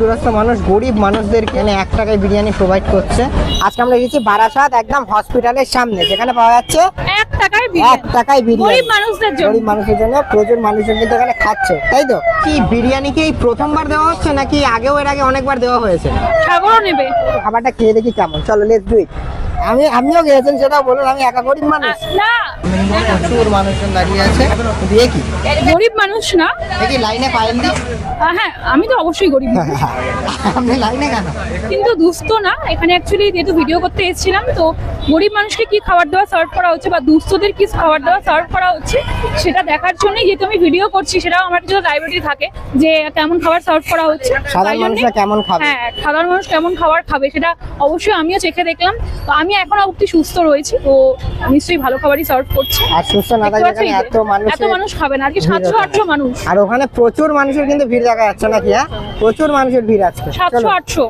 দূরস্থ মানুষ গরিব মানুষদের এখানে এক টাকায় বিরিয়ানি প্রোভাইড করছে। আজকে আমরা এসেছি বারাসাত একদম হসপিটালের সামনে যেখানে পাওয়া যাচ্ছে এক টাকায় এক টাকায় বিরিয়ানি। গরিব মানুষদের জন্য। গরিব মানুষের জন্য প্রচুর মানুষজন কিন্তু এখানে খাচ্ছে তাই তো? কি বিরিয়ানি কি এই প্রথমবার দেওয়া হচ্ছে নাকি আগেও এর আগে অনেকবার দেওয়া হয়েছে? নেবে। খাবারটা খেয়ে দেখি কেমন। চলো লেটস ডু ইট আমি আমিও গেছেন সেটা বলেন আমি একা গরিব মানুষ। না। প্রচুর মানুষজন দাঁড়িয়ে আছে। দিয়ে কি? গরিব মানুষ না। দেখি লাইনে দি হ্যাঁ আমি তো অবশ্যই গরিব। আপনি লাইনে কেন? কিন্তু দুস্থ না এখানে অ্যাকচুয়ালি যেহেতু ভিডিও করতে এসেছিলাম তো গরিব মানুষকে কি খাবার দাবার সার্ভ করা হচ্ছে বা দুস্থদের কি খাবার দাবার সার্ভ করা হচ্ছে সেটা দেখার জন্যই যেহেতু আমি ভিডিও করছি সেটাও আমার কিছু লাইব্রেরি থাকে যে কেমন খাবার সার্ভ করা হচ্ছে। সাধারণ মানুষরা কেমন খাবে? হ্যাঁ সাধারণ মানুষ কেমন খাবার খাবে সেটা অবশ্যই আমিও চেখে দেখলাম। তো আমি এখন অবধি সুস্থ রয়েছি তো নিশ্চয়ই ভালো খাবারই সার্ভ করছে। আর সুস্থ না থাকলে এত মানুষ এত মানুষ খাবে না আর কি সাতশো। আটশো মানুষ। আর ওখানে প্রচুর মানুষের কিন্তু ভিড় দেখা যাচ্ছে নাকি হ্যাঁ? প্রচুর মানুষের ভিড় আছে সাতশো আটশো।